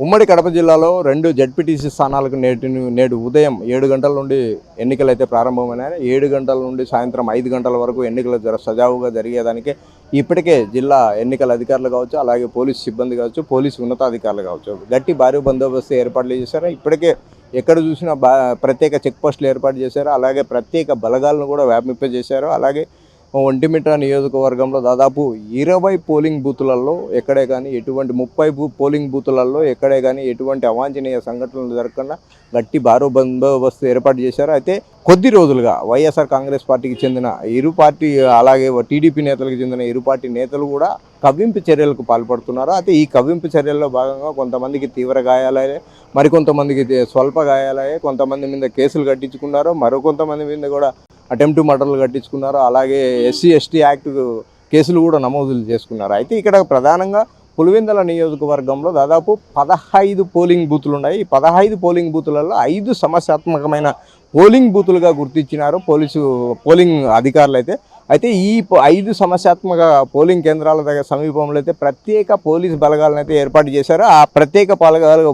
ఉమ్మడి కడప జిల్లాలో రెండు జడ్పీటీసీ స్థానాలకు నేటి నేడు ఉదయం ఏడు గంటల నుండి ఎన్నికలు అయితే ప్రారంభమైనాయి ఏడు గంటల నుండి సాయంత్రం ఐదు గంటల వరకు ఎన్నికలు జర సజావుగా జరిగేదానికి ఇప్పటికే జిల్లా ఎన్నికల అధికారులు కావచ్చు అలాగే పోలీస్ సిబ్బంది కావచ్చు పోలీసు ఉన్నతాధికారులు కావచ్చు గట్టి భారీ బందోబస్తు ఏర్పాట్లు చేశారు. ఇప్పటికే ఎక్కడ చూసినా బా ప్రత్యేక చెక్ పోస్టులు ఏర్పాటు చేశారు. అలాగే ప్రత్యేక బలగాలను కూడా వ్యాపింపజేశారు. అలాగే ఒంటిమిట్ట నియోజకవర్గంలో దాదాపు ఇరవై పోలింగ్ బూతులలో ఎక్కడే కానీ ఎటువంటి ముప్పై పోలింగ్ బూతులలో ఎక్కడే కానీ ఎటువంటి అవాంఛనీయ సంఘటనలు జరగకుండా గట్టి భారో బందోబస్తు ఏర్పాటు చేశారు. అయితే కొద్ది రోజులుగా వైఎస్ఆర్ కాంగ్రెస్ పార్టీకి చెందిన ఇరు పార్టీ అలాగే టీడీపీ నేతలకు చెందిన ఇరు పార్టీ నేతలు కూడా కవ్వింపు చర్యలకు పాల్పడుతున్నారు. అయితే ఈ కవ్వింపు చర్యల్లో భాగంగా కొంతమందికి తీవ్ర గాయాలయ్యాయి మరికొంతమందికి స్వల్ప గాయాలయ్యాయి కొంతమంది మీద కేసులు కట్టించుకున్నారు మరికొంతమంది మీద కూడా అటెంప్ట్ మర్డర్లు కట్టించుకున్నారు. అలాగే ఎస్సీ ఎస్టీ యాక్ట్ కేసులు కూడా నమోదులు చేసుకున్నారు. అయితే ఇక్కడ ప్రధానంగా పులివెందుల నియోజకవర్గంలో దాదాపు పదహైదు పోలింగ్ బూతులు ఉన్నాయి. ఈ పదహైదు పోలింగ్ బూతులలో ఐదు సమస్యాత్మకమైన పోలింగ్ బూతులుగా గుర్తించినారు పోలీసు పోలింగ్ అధికారులు అయితే అయితే ఈ ప- ఐదు సమస్యాత్మక పోలింగ్ కేంద్రాల దగ్గర సమీపంలో అయితే ప్రత్యేక పోలీస్ బలగాలను అయితే ఏర్పాటు చేశారు. ఆ ప్రత్యేక బలగాలు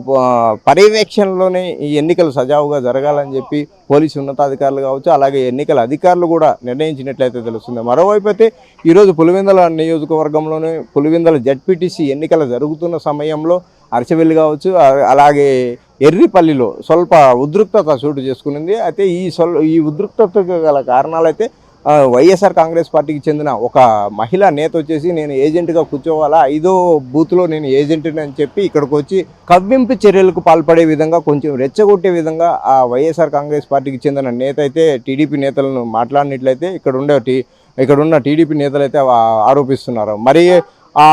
పర్యవేక్షణలోనే ఈ ఎన్నికలు సజావుగా జరగాలని చెప్పి పోలీసు ఉన్నతాధికారులు కావచ్చు అలాగే ఎన్నికల అధికారులు కూడా నిర్ణయించినట్లయితే తెలుస్తుంది. మరోవైపు అయితే ఈరోజు పులివెందల నియోజకవర్గంలోనే పులివెందల జడ్పీటీసీ ఎన్నికలు జరుగుతున్న సమయంలో అరచవెల్లి కావచ్చు అలాగే ఎర్రిపల్లిలో స్వల్ప ఉద్రిక్తత చోటు చేసుకునింది. అయితే ఈ స్వల్ ఈ ఉద్రిక్తతకు గల కారణాలైతే వైఎస్ఆర్ కాంగ్రెస్ పార్టీకి చెందిన ఒక మహిళా నేత వచ్చేసి నేను ఏజెంట్గా కూర్చోవాలా? ఐదో బూత్లో నేను ఏజెంట్ని అని చెప్పి ఇక్కడికి వచ్చి కవ్వింపు చర్యలకు పాల్పడే విధంగా కొంచెం రెచ్చగొట్టే విధంగా ఆ వైఎస్ఆర్ కాంగ్రెస్ పార్టీకి చెందిన నేత అయితే టీడీపీ నేతలను మాట్లాడినట్లయితే ఇక్కడ ఉండే ఇక్కడ ఉన్న టీడీపీ నేతలు అయితే ఆరోపిస్తున్నారు. మరి ఆ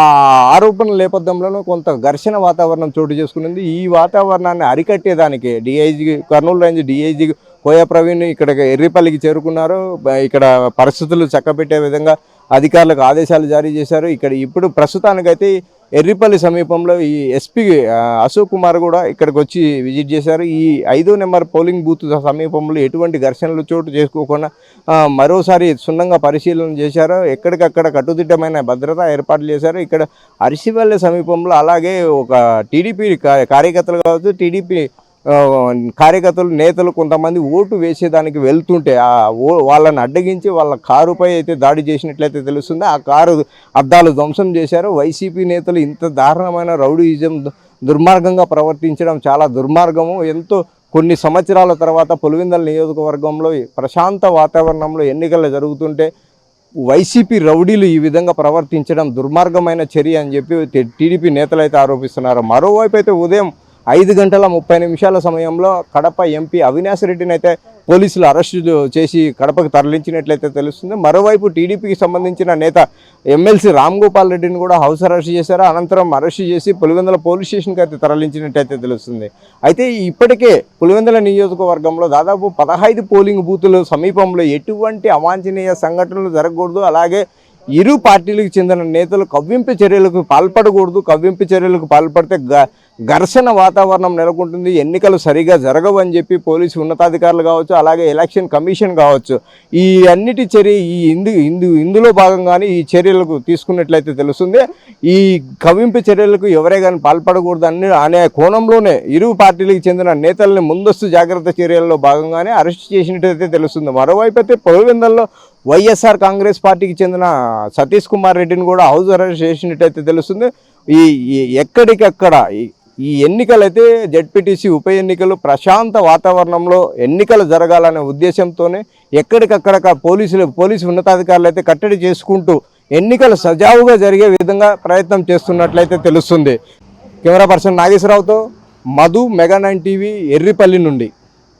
ఆరోపణల నేపథ్యంలోనూ కొంత ఘర్షణ వాతావరణం చోటు చేసుకునింది. ఈ వాతావరణాన్ని అరికట్టేదానికి DIG Kurnool range DIG Koya Praveen ఇక్కడ ఎర్రిపల్లికి చేరుకున్నారు. ఇక్కడ పరిస్థితులు చక్కబెట్టే విధంగా అధికారులకు ఆదేశాలు జారీ చేశారు. ఇక్కడ ఇప్పుడు ప్రస్తుతానికైతే ఎర్రిపల్లి సమీపంలో ఈ ఎస్పీ అశోక్ కుమార్ కూడా ఇక్కడికి వచ్చి విజిట్ చేశారు. ఈ ఐదో నెంబర్ పోలింగ్ బూత్ సమీపంలో ఎటువంటి ఘర్షణలు చోటు చేసుకోకుండా మరోసారి క్షుణ్ణంగా పరిశీలన చేశారు. ఎక్కడికక్కడ కట్టుదిట్టమైన భద్రత ఏర్పాట్లు చేశారు. ఇక్కడ అరిసివల్లి సమీపంలో అలాగే ఒక టీడీపీ కార్యకర్తలు కావచ్చు టీడీపీ కార్యకర్తలు నేతలు కొంతమంది ఓటు వేసేదానికి వెళ్తుంటే ఆ ఓ వాళ్ళని అడ్డగించి వాళ్ళ కారుపై అయితే దాడి చేసినట్లయితే తెలుస్తుంది. ఆ కారు అద్దాలు ధ్వంసం చేశారు. వైసీపీ నేతలు ఇంత దారుణమైన రౌడీయిజం దుర్మార్గంగా ప్రవర్తించడం చాలా దుర్మార్గము. ఎంతో కొన్ని సంవత్సరాల తర్వాత పులివెందల నియోజకవర్గంలో ప్రశాంత వాతావరణంలో ఎన్నికలు జరుగుతుంటే వైసీపీ రౌడీలు ఈ విధంగా ప్రవర్తించడం దుర్మార్గమైన చర్య అని చెప్పి టీడీపీ నేతలు అయితే ఆరోపిస్తున్నారు. మరోవైపు అయితే ఉదయం ఐదు గంటల ముప్పై నిమిషాల సమయంలో కడప ఎంపీ అవినాష్ రెడ్డిని అయితే పోలీసులు అరెస్టు చేసి కడపకు తరలించినట్లయితే తెలుస్తుంది. మరోవైపు టీడీపీకి సంబంధించిన నేత ఎమ్మెల్సీ రామ్ గోపాల్ రెడ్డిని కూడా హౌస్ అరెస్ట్ చేశారు. అనంతరం అరెస్టు చేసి పులివెందుల పోలీస్ స్టేషన్కి అయితే తరలించినట్లయితే తెలుస్తుంది. అయితే ఇప్పటికే పులివెందుల నియోజకవర్గంలో దాదాపు పదహైదు పోలింగ్ బూతులు సమీపంలో ఎటువంటి అవాంఛనీయ సంఘటనలు జరగకూడదు. అలాగే ఇరు పార్టీలకు చెందిన నేతలు కవ్వింపు చర్యలకు పాల్పడకూడదు. కవ్వింపు చర్యలకు పాల్పడితే ఘర్షణ వాతావరణం నెలకొంటుంది. ఎన్నికలు సరిగా జరగవని చెప్పి పోలీసు ఉన్నతాధికారులు కావచ్చు అలాగే ఎలక్షన్ కమిషన్ కావచ్చు. ఈ అన్నిటి చర్య ఈ ఇందు ఇందు ఇందులో భాగంగానే ఈ చర్యలకు తీసుకున్నట్లయితే తెలుస్తుంది. ఈ కవింపు చర్యలకు ఎవరే కానీ పాల్పడకూడదు అనే కోణంలోనే ఇరు పార్టీలకు చెందిన నేతల్ని ముందస్తు జాగ్రత్త చర్యల్లో భాగంగానే అరెస్ట్ చేసినట్టయితే తెలుస్తుంది. మరోవైపు అయితే పొలివెందల్లో వైఎస్ఆర్ కాంగ్రెస్ పార్టీకి చెందిన సతీష్ కుమార్ రెడ్డిని కూడా హౌస్ అరెస్ట్ చేసినట్టయితే తెలుస్తుంది. ఈ ఎక్కడికక్కడ ఈ- ఎన్నికలైతే జడ్పీటీసీ ఉప ఎన్నికలు ప్రశాంత వాతావరణంలో ఎన్నికలు జరగాలనే ఉద్దేశంతోనే ఎక్కడికక్కడ పోలీసులు పోలీసు ఉన్నతాధికారులు అయితే కట్టడి చేసుకుంటూ ఎన్నికలు సజావుగా జరిగే విధంగా ప్రయత్నం చేస్తున్నట్లయితే తెలుస్తుంది. Camera person నాగేశ్వరరావుతో Madhu Mega nine TV Erripalli నుండి.